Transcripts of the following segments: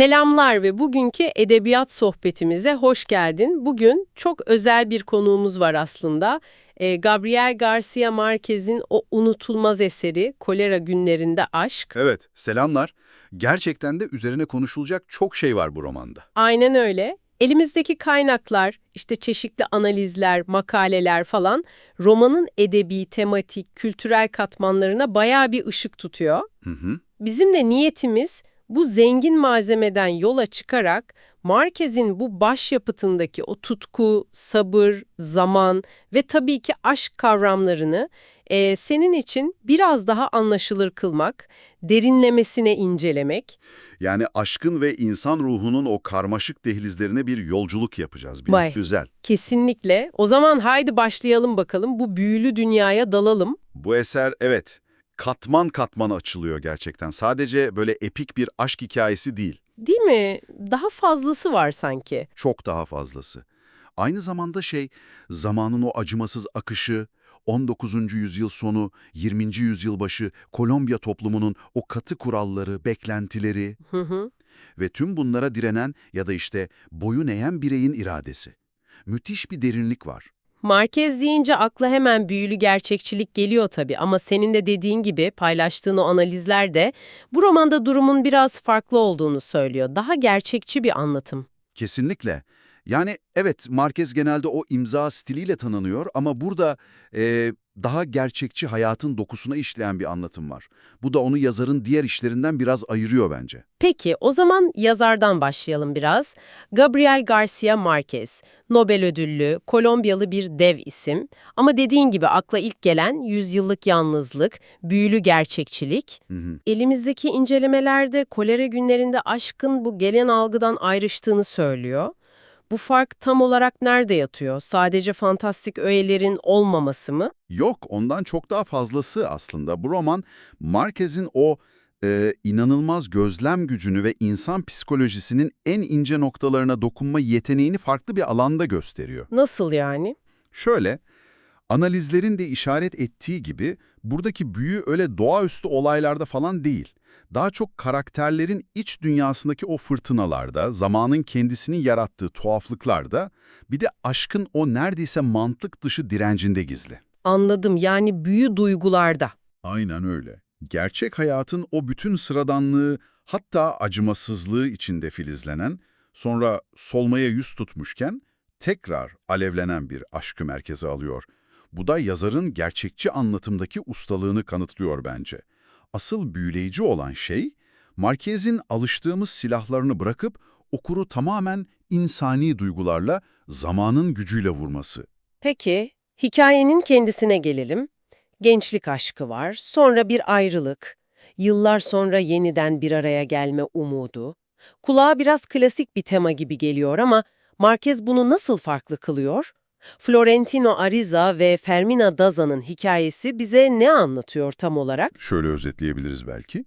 Selamlar ve bugünkü edebiyat sohbetimize hoş geldin. Bugün çok özel bir konuğumuz var aslında. Ee, Gabriel Garcia Marquez'in o unutulmaz eseri Kolera Günlerinde Aşk. Evet, selamlar. Gerçekten de üzerine konuşulacak çok şey var bu romanda. Aynen öyle. Elimizdeki kaynaklar, işte çeşitli analizler, makaleler falan romanın edebi, tematik, kültürel katmanlarına bayağı bir ışık tutuyor. Hı hı. Bizim de niyetimiz bu zengin malzemeden yola çıkarak Marquez'in bu başyapıtındaki o tutku, sabır, zaman ve tabii ki aşk kavramlarını eee, senin için biraz daha anlaşılır kılmak, derinlemesine incelemek. Yani aşkın ve insan ruhunun o karmaşık dehlizlerine bir yolculuk yapacağız. Bir. Vay. Güzel. Kesinlikle. O zaman haydi başlayalım bakalım bu büyülü dünyaya dalalım. Bu eser evet, katman katman açılıyor gerçekten. Sadece böyle epik bir aşk hikayesi değil. Değil mi? Daha fazlası var sanki. Çok daha fazlası. Aynı zamanda şey, zamanın o acımasız akışı, 19. yüzyıl sonu, 20. yüzyıl başı Kolombiya toplumunun o katı kuralları, beklentileri Hı hı. ve tüm bunlara direnen ya da işte boyun eğen bireyin iradesi. Müthiş bir derinlik var. Marquez deyince akla hemen büyülü gerçekçilik geliyor tabii ama senin de dediğin gibi paylaştığın o analizler de bu romanda durumun biraz farklı olduğunu söylüyor. Daha gerçekçi bir anlatım. Kesinlikle. Yani evet Marquez genelde o imza stiliyle tanınıyor ama burada e, daha gerçekçi hayatın dokusuna işleyen bir anlatım var. Bu da onu yazarın diğer işlerinden biraz ayırıyor bence. Peki o zaman yazardan başlayalım biraz. Gabriel Garcia Marquez, Nobel ödüllü, Kolombiyalı bir dev isim. Ama dediğin gibi akla ilk gelen yüzyıllık yalnızlık, büyülü gerçekçilik. Hı hı. Elimizdeki incelemelerde kolera günlerinde aşkın bu gelen algıdan ayrıştığını söylüyor. Bu fark tam olarak nerede yatıyor? Sadece fantastik öğelerin olmaması mı? Yok, ondan çok daha fazlası aslında. Bu roman Marquez'in o e, inanılmaz gözlem gücünü ve insan psikolojisinin en ince noktalarına dokunma yeteneğini farklı bir alanda gösteriyor. Nasıl yani? Şöyle, analizlerin de işaret ettiği gibi buradaki büyü öyle doğaüstü olaylarda falan değil. Daha çok karakterlerin iç dünyasındaki o fırtınalarda, zamanın kendisini yarattığı tuhaflıklarda, bir de aşkın o neredeyse mantık dışı direncinde gizli. Anladım yani büyü duygularda. Aynen öyle. Gerçek hayatın o bütün sıradanlığı, hatta acımasızlığı içinde filizlenen, sonra solmaya yüz tutmuşken tekrar alevlenen bir aşkı merkeze alıyor. Bu da yazarın gerçekçi anlatımdaki ustalığını kanıtlıyor bence. Asıl büyüleyici olan şey, Marquez'in alıştığımız silahlarını bırakıp okuru tamamen insani duygularla, zamanın gücüyle vurması. Peki, hikayenin kendisine gelelim. Gençlik aşkı var, sonra bir ayrılık, yıllar sonra yeniden bir araya gelme umudu. Kulağa biraz klasik bir tema gibi geliyor ama Marquez bunu nasıl farklı kılıyor? Florentino Ariza ve Fermina Daza'nın hikayesi bize ne anlatıyor tam olarak? Şöyle özetleyebiliriz belki.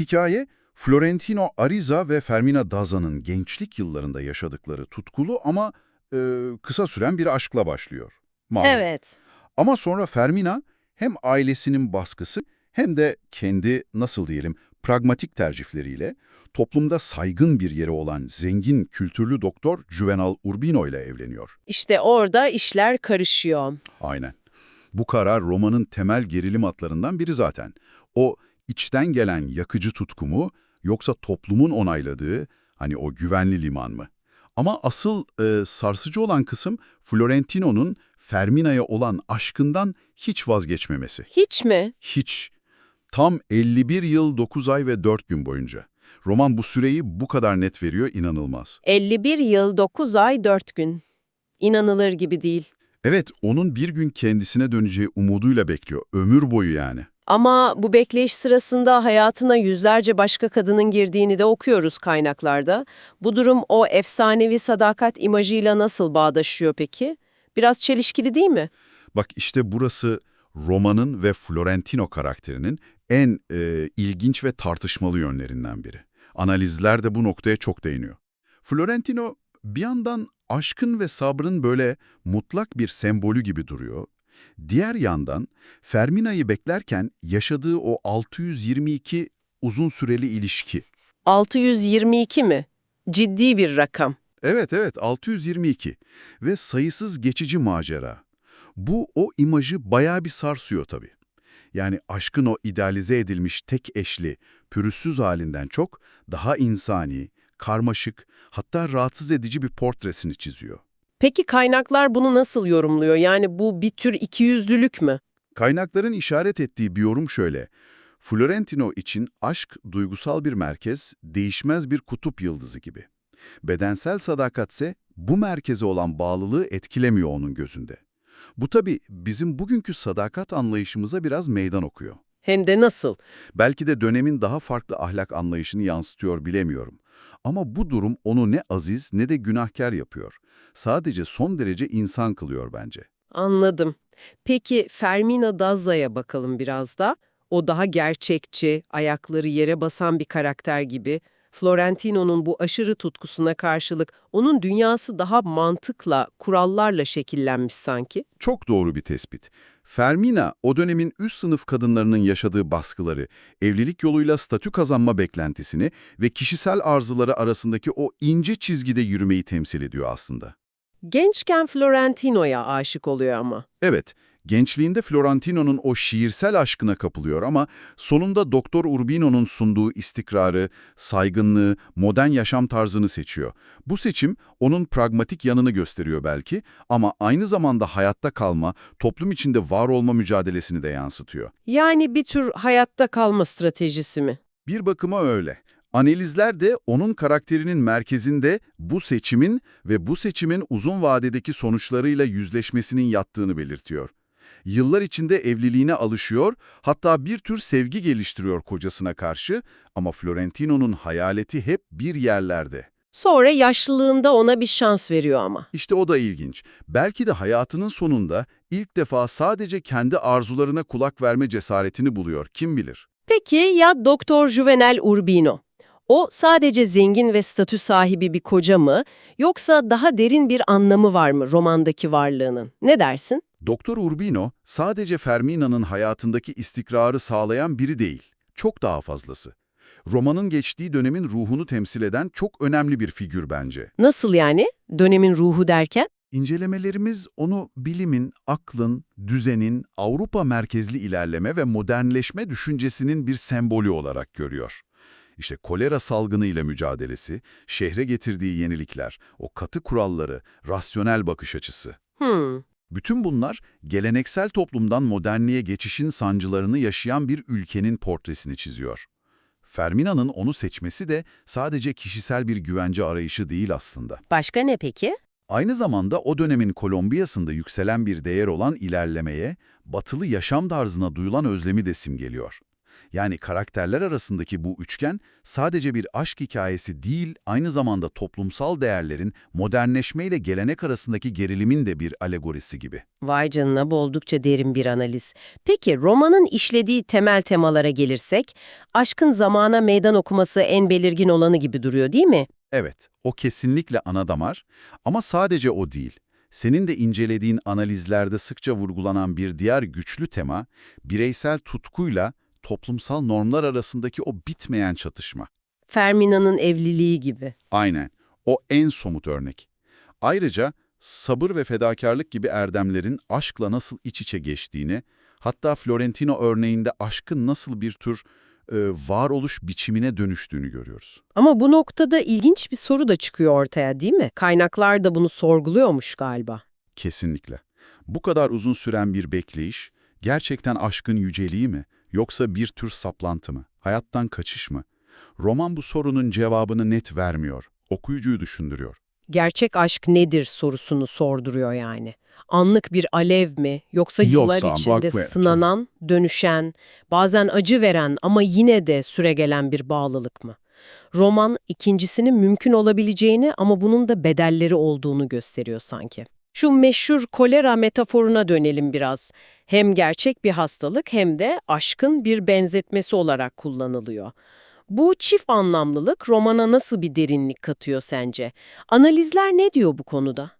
Hikaye, Florentino Ariza ve Fermina Daza'nın gençlik yıllarında yaşadıkları tutkulu ama e, kısa süren bir aşkla başlıyor. Malum. Evet. Ama sonra Fermina hem ailesinin baskısı hem de kendi nasıl diyelim pragmatik tercihleriyle toplumda saygın bir yeri olan zengin kültürlü doktor Juvenal Urbino ile evleniyor. İşte orada işler karışıyor. Aynen. Bu karar romanın temel gerilim atlarından biri zaten. O içten gelen yakıcı tutku mu yoksa toplumun onayladığı hani o güvenli liman mı? Ama asıl e, sarsıcı olan kısım Florentino'nun Fermina'ya olan aşkından hiç vazgeçmemesi. Hiç mi? Hiç. Tam 51 yıl 9 ay ve 4 gün boyunca. Roman bu süreyi bu kadar net veriyor inanılmaz. 51 yıl 9 ay 4 gün. İnanılır gibi değil. Evet, onun bir gün kendisine döneceği umuduyla bekliyor. Ömür boyu yani. Ama bu bekleyiş sırasında hayatına yüzlerce başka kadının girdiğini de okuyoruz kaynaklarda. Bu durum o efsanevi sadakat imajıyla nasıl bağdaşıyor peki? Biraz çelişkili değil mi? Bak işte burası romanın ve Florentino karakterinin en e, ilginç ve tartışmalı yönlerinden biri. Analizler de bu noktaya çok değiniyor. Florentino bir yandan aşkın ve sabrın böyle mutlak bir sembolü gibi duruyor. Diğer yandan Fermina'yı beklerken yaşadığı o 622 uzun süreli ilişki. 622 mi? Ciddi bir rakam. Evet evet 622 ve sayısız geçici macera. Bu o imajı bayağı bir sarsıyor tabii. Yani aşkın o idealize edilmiş tek eşli, pürüzsüz halinden çok daha insani, karmaşık, hatta rahatsız edici bir portresini çiziyor. Peki kaynaklar bunu nasıl yorumluyor? Yani bu bir tür ikiyüzlülük mü? Kaynakların işaret ettiği bir yorum şöyle. Florentino için aşk duygusal bir merkez, değişmez bir kutup yıldızı gibi. Bedensel sadakatse bu merkeze olan bağlılığı etkilemiyor onun gözünde. Bu tabii bizim bugünkü sadakat anlayışımıza biraz meydan okuyor. Hem de nasıl? Belki de dönemin daha farklı ahlak anlayışını yansıtıyor bilemiyorum. Ama bu durum onu ne aziz ne de günahkar yapıyor. Sadece son derece insan kılıyor bence. Anladım. Peki Fermina Dazza'ya bakalım biraz da. O daha gerçekçi, ayakları yere basan bir karakter gibi. Florentino'nun bu aşırı tutkusuna karşılık onun dünyası daha mantıkla, kurallarla şekillenmiş sanki. Çok doğru bir tespit. Fermina, o dönemin üst sınıf kadınlarının yaşadığı baskıları, evlilik yoluyla statü kazanma beklentisini ve kişisel arzuları arasındaki o ince çizgide yürümeyi temsil ediyor aslında. Gençken Florentino'ya aşık oluyor ama. Evet, gençliğinde Florentino'nun o şiirsel aşkına kapılıyor ama sonunda Doktor Urbino'nun sunduğu istikrarı, saygınlığı, modern yaşam tarzını seçiyor. Bu seçim onun pragmatik yanını gösteriyor belki ama aynı zamanda hayatta kalma, toplum içinde var olma mücadelesini de yansıtıyor. Yani bir tür hayatta kalma stratejisi mi? Bir bakıma öyle. Analizler de onun karakterinin merkezinde bu seçimin ve bu seçimin uzun vadedeki sonuçlarıyla yüzleşmesinin yattığını belirtiyor. Yıllar içinde evliliğine alışıyor, hatta bir tür sevgi geliştiriyor kocasına karşı ama Florentino'nun hayaleti hep bir yerlerde. Sonra yaşlılığında ona bir şans veriyor ama. İşte o da ilginç. Belki de hayatının sonunda ilk defa sadece kendi arzularına kulak verme cesaretini buluyor, kim bilir. Peki ya Doktor Juvenal Urbino? O sadece zengin ve statü sahibi bir koca mı, yoksa daha derin bir anlamı var mı romandaki varlığının? Ne dersin? Doktor Urbino sadece Fermina'nın hayatındaki istikrarı sağlayan biri değil, çok daha fazlası. Romanın geçtiği dönemin ruhunu temsil eden çok önemli bir figür bence. Nasıl yani? Dönemin ruhu derken? İncelemelerimiz onu bilimin, aklın, düzenin, Avrupa merkezli ilerleme ve modernleşme düşüncesinin bir sembolü olarak görüyor. İşte kolera salgınıyla mücadelesi, şehre getirdiği yenilikler, o katı kuralları, rasyonel bakış açısı. Hmm. Bütün bunlar geleneksel toplumdan modernliğe geçişin sancılarını yaşayan bir ülkenin portresini çiziyor. Fermina'nın onu seçmesi de sadece kişisel bir güvence arayışı değil aslında. Başka ne peki? Aynı zamanda o dönemin Kolombiyasında yükselen bir değer olan ilerlemeye, batılı yaşam tarzına duyulan özlemi de simgeliyor. Yani karakterler arasındaki bu üçgen sadece bir aşk hikayesi değil, aynı zamanda toplumsal değerlerin modernleşmeyle gelenek arasındaki gerilimin de bir alegorisi gibi. Vay canına bu oldukça derin bir analiz. Peki romanın işlediği temel temalara gelirsek, aşkın zamana meydan okuması en belirgin olanı gibi duruyor değil mi? Evet, o kesinlikle ana damar ama sadece o değil. Senin de incelediğin analizlerde sıkça vurgulanan bir diğer güçlü tema, bireysel tutkuyla toplumsal normlar arasındaki o bitmeyen çatışma. Fermina'nın evliliği gibi. Aynen, o en somut örnek. Ayrıca sabır ve fedakarlık gibi erdemlerin aşkla nasıl iç içe geçtiğini, hatta Florentino örneğinde aşkın nasıl bir tür e, varoluş biçimine dönüştüğünü görüyoruz. Ama bu noktada ilginç bir soru da çıkıyor ortaya değil mi? Kaynaklar da bunu sorguluyormuş galiba. Kesinlikle. Bu kadar uzun süren bir bekleyiş, gerçekten aşkın yüceliği mi, yoksa bir tür saplantı mı, hayattan kaçış mı? Roman bu sorunun cevabını net vermiyor, okuyucuyu düşündürüyor. Gerçek aşk nedir sorusunu sorduruyor yani. Anlık bir alev mi yoksa yıllar Yoksa, içinde bak sınanan, dönüşen, bazen acı veren ama yine de süregelen bir bağlılık mı? Roman ikincisinin mümkün olabileceğini ama bunun da bedelleri olduğunu gösteriyor sanki. Şu meşhur kolera metaforuna dönelim biraz. Hem gerçek bir hastalık hem de aşkın bir benzetmesi olarak kullanılıyor. Bu çift anlamlılık romana nasıl bir derinlik katıyor sence? Analizler ne diyor bu konuda?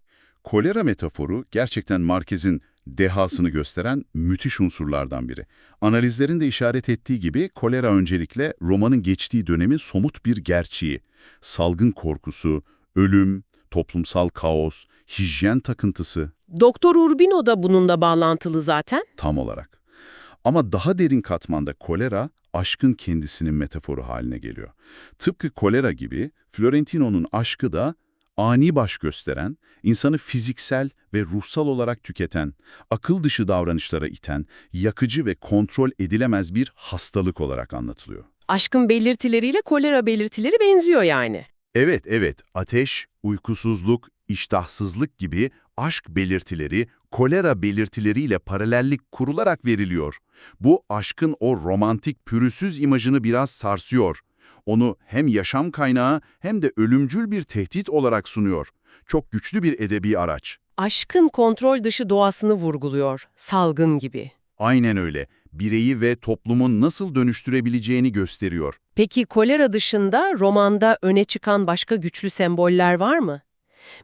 Kolera metaforu gerçekten Marquez'in dehasını gösteren müthiş unsurlardan biri. Analizlerin de işaret ettiği gibi kolera öncelikle romanın geçtiği dönemin somut bir gerçeği. Salgın korkusu, ölüm, toplumsal kaos, hijyen takıntısı Doktor Urbino da bununla bağlantılı zaten. tam olarak. Ama daha derin katmanda kolera, aşkın kendisinin metaforu haline geliyor. Tıpkı kolera gibi Florentino'nun aşkı da ani baş gösteren, insanı fiziksel ve ruhsal olarak tüketen, akıl dışı davranışlara iten, yakıcı ve kontrol edilemez bir hastalık olarak anlatılıyor. Aşkın belirtileriyle kolera belirtileri benziyor yani. Evet, evet. Ateş, uykusuzluk, iştahsızlık gibi aşk belirtileri kolera belirtileriyle paralellik kurularak veriliyor. Bu aşkın o romantik pürüzsüz imajını biraz sarsıyor. Onu hem yaşam kaynağı hem de ölümcül bir tehdit olarak sunuyor. Çok güçlü bir edebi araç. Aşkın kontrol dışı doğasını vurguluyor, salgın gibi. Aynen öyle. Bireyi ve toplumun nasıl dönüştürebileceğini gösteriyor. Peki kolera dışında romanda öne çıkan başka güçlü semboller var mı?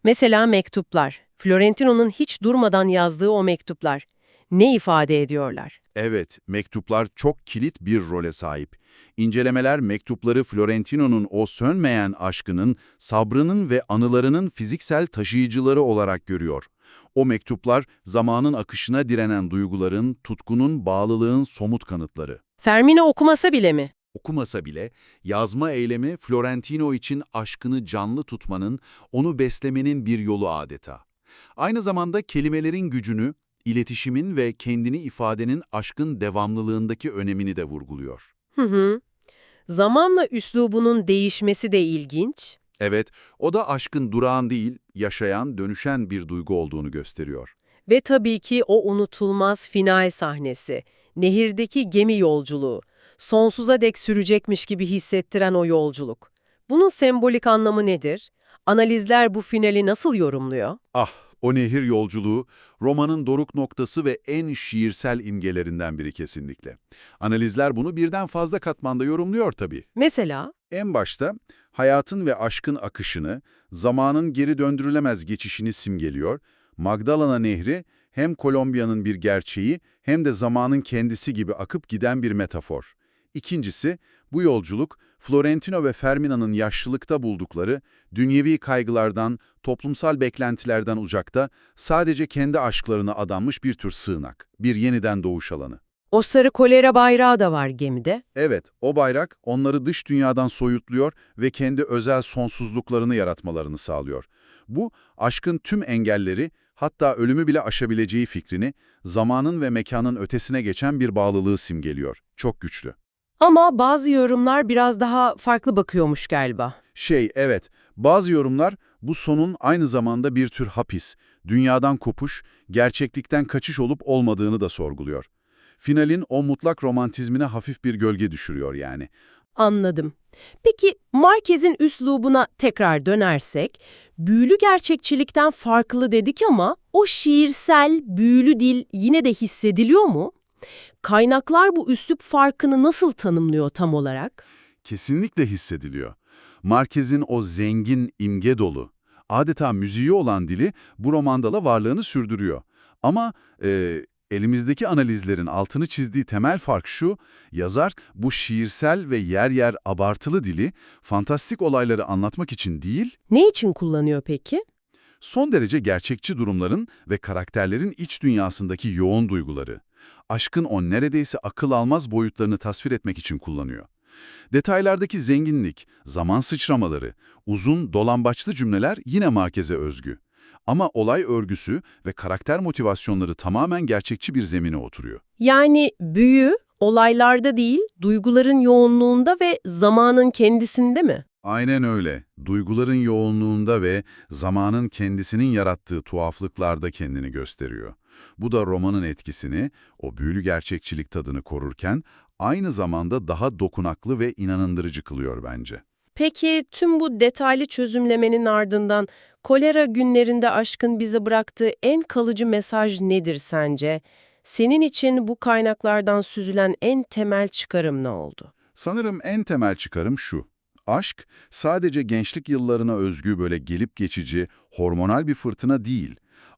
Mesela mektuplar. Florentino'nun hiç durmadan yazdığı o mektuplar. Ne ifade ediyorlar? Evet, mektuplar çok kilit bir role sahip. İncelemeler mektupları Florentino'nun o sönmeyen aşkının, sabrının ve anılarının fiziksel taşıyıcıları olarak görüyor. O mektuplar zamanın akışına direnen duyguların, tutkunun, bağlılığın somut kanıtları. Fermina okumasa bile mi? Okumasa bile yazma eylemi Florentino için aşkını canlı tutmanın, onu beslemenin bir yolu adeta. Aynı zamanda kelimelerin gücünü, iletişimin ve kendini ifadenin aşkın devamlılığındaki önemini de vurguluyor. Hı hı. Zamanla üslubunun değişmesi de ilginç. Evet, o da aşkın durağan değil, yaşayan, dönüşen bir duygu olduğunu gösteriyor. Ve tabii ki o unutulmaz final sahnesi. Nehirdeki gemi yolculuğu. Sonsuza dek sürecekmiş gibi hissettiren o yolculuk. Bunun sembolik anlamı nedir? Analizler bu finali nasıl yorumluyor? Ah, o nehir yolculuğu, romanın doruk noktası ve en şiirsel imgelerinden biri kesinlikle. Analizler bunu birden fazla katmanda yorumluyor tabii. Mesela, En başta hayatın ve aşkın akışını, zamanın geri döndürülemez geçişini simgeliyor. Magdalena Nehri hem Kolombiya'nın bir gerçeği hem de zamanın kendisi gibi akıp giden bir metafor. İkincisi, bu yolculuk Florentino ve Fermina'nın yaşlılıkta buldukları, dünyevi kaygılardan, toplumsal beklentilerden uzakta, sadece kendi aşklarına adanmış bir tür sığınak, bir yeniden doğuş alanı. o sarı kolera bayrağı da var gemide. Evet, o bayrak onları dış dünyadan soyutluyor ve kendi özel sonsuzluklarını yaratmalarını sağlıyor. Bu, aşkın tüm engelleri, hatta ölümü bile aşabileceği fikrini, zamanın ve mekanın ötesine geçen bir bağlılığı simgeliyor. Çok güçlü. Ama bazı yorumlar biraz daha farklı bakıyormuş galiba. Şey, evet, bazı yorumlar bu sonun aynı zamanda bir tür hapis, dünyadan kopuş, gerçeklikten kaçış olup olmadığını da sorguluyor. Finalin o mutlak romantizmine hafif bir gölge düşürüyor yani. Anladım. Peki Marquez'in üslubuna tekrar dönersek, büyülü gerçekçilikten farklı dedik ama o şiirsel, büyülü dil yine de hissediliyor mu? Kaynaklar bu üslup farkını nasıl tanımlıyor tam olarak? Kesinlikle hissediliyor. Marquez'in o zengin, imge dolu, adeta müziği olan dili bu romanda da varlığını sürdürüyor. Ama e, elimizdeki analizlerin altını çizdiği temel fark şu, yazar bu şiirsel ve yer yer abartılı dili fantastik olayları anlatmak için değil, Ne için kullanıyor peki? son derece gerçekçi durumların ve karakterlerin iç dünyasındaki yoğun duyguları, aşkın o neredeyse akıl almaz boyutlarını tasvir etmek için kullanıyor. Detaylardaki zenginlik, zaman sıçramaları, uzun, dolambaçlı cümleler yine Marquez'e özgü. Ama olay örgüsü ve karakter motivasyonları tamamen gerçekçi bir zemine oturuyor. Yani büyü olaylarda değil, duyguların yoğunluğunda ve zamanın kendisinde mi? Aynen öyle. Duyguların yoğunluğunda ve zamanın kendisinin yarattığı tuhaflıklarda kendini gösteriyor. Bu da romanın etkisini, o büyülü gerçekçilik tadını korurken aynı zamanda daha dokunaklı ve inanındırıcı kılıyor bence. Peki tüm bu detaylı çözümlemenin ardından kolera günlerinde aşkın bize bıraktığı en kalıcı mesaj nedir sence? Senin için bu kaynaklardan süzülen en temel çıkarım ne oldu? Sanırım en temel çıkarım şu. Aşk sadece gençlik yıllarına özgü böyle gelip geçici, hormonal bir fırtına değil.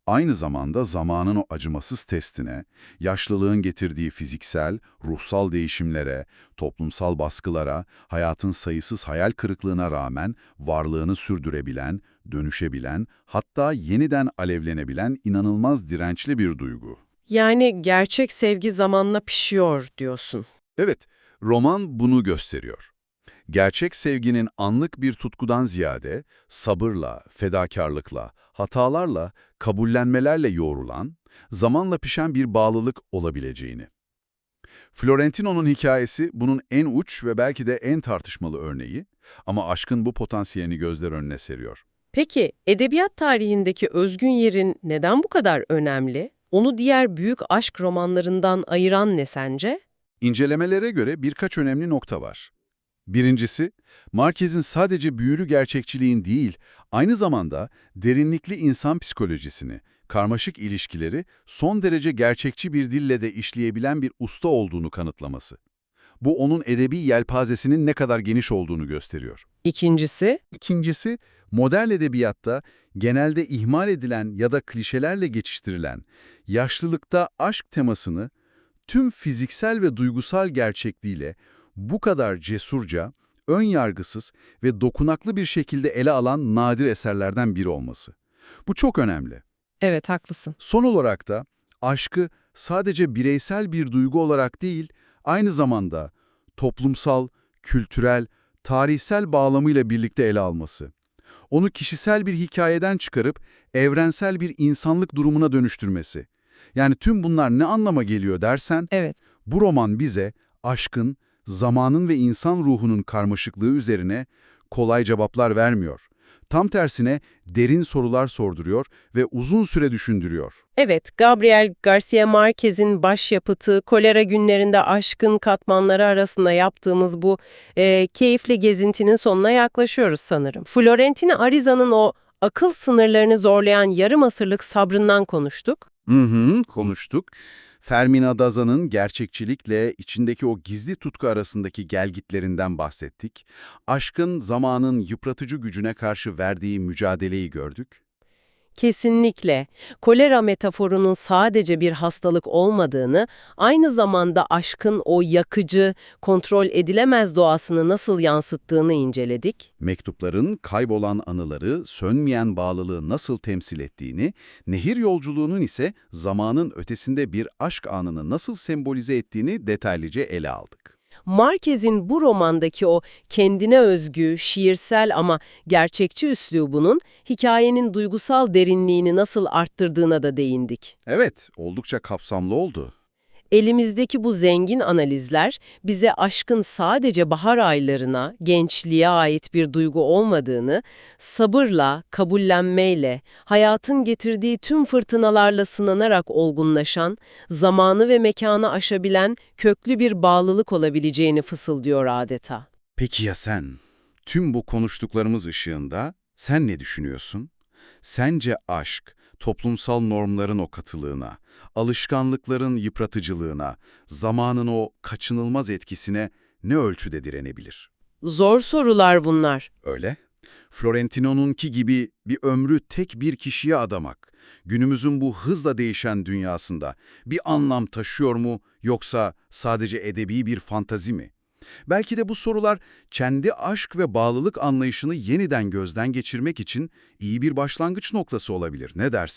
Aynı zamanda zamanın o acımasız testine, yaşlılığın getirdiği fiziksel, ruhsal değişimlere, toplumsal baskılara, hayatın sayısız hayal kırıklığına rağmen varlığını sürdürebilen, dönüşebilen, hatta yeniden alevlenebilen inanılmaz dirençli bir duygu. Yani gerçek sevgi zamanla pişiyor diyorsun. Evet, roman bunu gösteriyor. Gerçek sevginin anlık bir tutkudan ziyade sabırla, fedakarlıkla, hatalarla, kabullenmelerle yoğrulan, zamanla pişen bir bağlılık olabileceğini. Florentino'nun hikayesi bunun en uç ve belki de en tartışmalı örneği ama aşkın bu potansiyelini gözler önüne seriyor. Peki edebiyat tarihindeki özgün yerin neden bu kadar önemli? Onu diğer büyük aşk romanlarından ayıran ne sence? İncelemelere göre birkaç önemli nokta var. Birincisi, Marquez'in sadece büyülü gerçekçiliğin değil, aynı zamanda derinlikli insan psikolojisini, karmaşık ilişkileri son derece gerçekçi bir dille de işleyebilen bir usta olduğunu kanıtlaması. Bu onun edebi yelpazesinin ne kadar geniş olduğunu gösteriyor. İkincisi, İkincisi, modern edebiyatta genelde ihmal edilen ya da klişelerle geçiştirilen yaşlılıkta aşk temasını tüm fiziksel ve duygusal gerçekliğiyle bu kadar cesurca, ön yargısız ve dokunaklı bir şekilde ele alan nadir eserlerden biri olması. Bu çok önemli. evet haklısın. Son olarak da aşkı sadece bireysel bir duygu olarak değil, aynı zamanda toplumsal, kültürel, tarihsel bağlamıyla birlikte ele alması. Onu kişisel bir hikayeden çıkarıp evrensel bir insanlık durumuna dönüştürmesi. Yani tüm bunlar ne anlama geliyor dersen, Evet. bu roman bize aşkın, zamanın ve insan ruhunun karmaşıklığı üzerine kolay cevaplar vermiyor. Tam tersine derin sorular sorduruyor ve uzun süre düşündürüyor. Evet, Gabriel Garcia Marquez'in başyapıtı Kolera Günlerinde Aşkın Katmanları arasında yaptığımız bu e, keyifli gezintinin sonuna yaklaşıyoruz sanırım. Florentine Ariza'nın o akıl sınırlarını zorlayan yarım asırlık sabrından konuştuk. Hı hı, konuştuk. Fermina Daza'nın gerçekçilikle içindeki o gizli tutku arasındaki gelgitlerinden bahsettik. Aşkın zamanın yıpratıcı gücüne karşı verdiği mücadeleyi gördük. Kesinlikle. Kolera metaforunun sadece bir hastalık olmadığını, aynı zamanda aşkın o yakıcı, kontrol edilemez doğasını nasıl yansıttığını inceledik. Mektupların kaybolan anıları, sönmeyen bağlılığı nasıl temsil ettiğini, nehir yolculuğunun ise zamanın ötesinde bir aşk anını nasıl sembolize ettiğini detaylıca ele aldık. Marquez'in bu romandaki o kendine özgü, şiirsel ama gerçekçi üslubunun hikayenin duygusal derinliğini nasıl arttırdığına da değindik. Evet, oldukça kapsamlı oldu. Elimizdeki bu zengin analizler bize aşkın sadece bahar aylarına, gençliğe ait bir duygu olmadığını, sabırla, kabullenmeyle, hayatın getirdiği tüm fırtınalarla sınanarak olgunlaşan, zamanı ve mekanı aşabilen köklü bir bağlılık olabileceğini fısıldıyor adeta. Peki ya sen? Tüm bu konuştuklarımız ışığında sen ne düşünüyorsun? Sence aşk, toplumsal normların o katılığına, alışkanlıkların yıpratıcılığına, zamanın o kaçınılmaz etkisine ne ölçüde direnebilir? Zor sorular bunlar. Öyle. Florentino'nunki gibi bir ömrü tek bir kişiye adamak, günümüzün bu hızla değişen dünyasında bir anlam taşıyor mu yoksa sadece edebi bir fantazi mi? Belki de bu sorular kendi aşk ve bağlılık anlayışını yeniden gözden geçirmek için iyi bir başlangıç noktası olabilir. Ne dersin?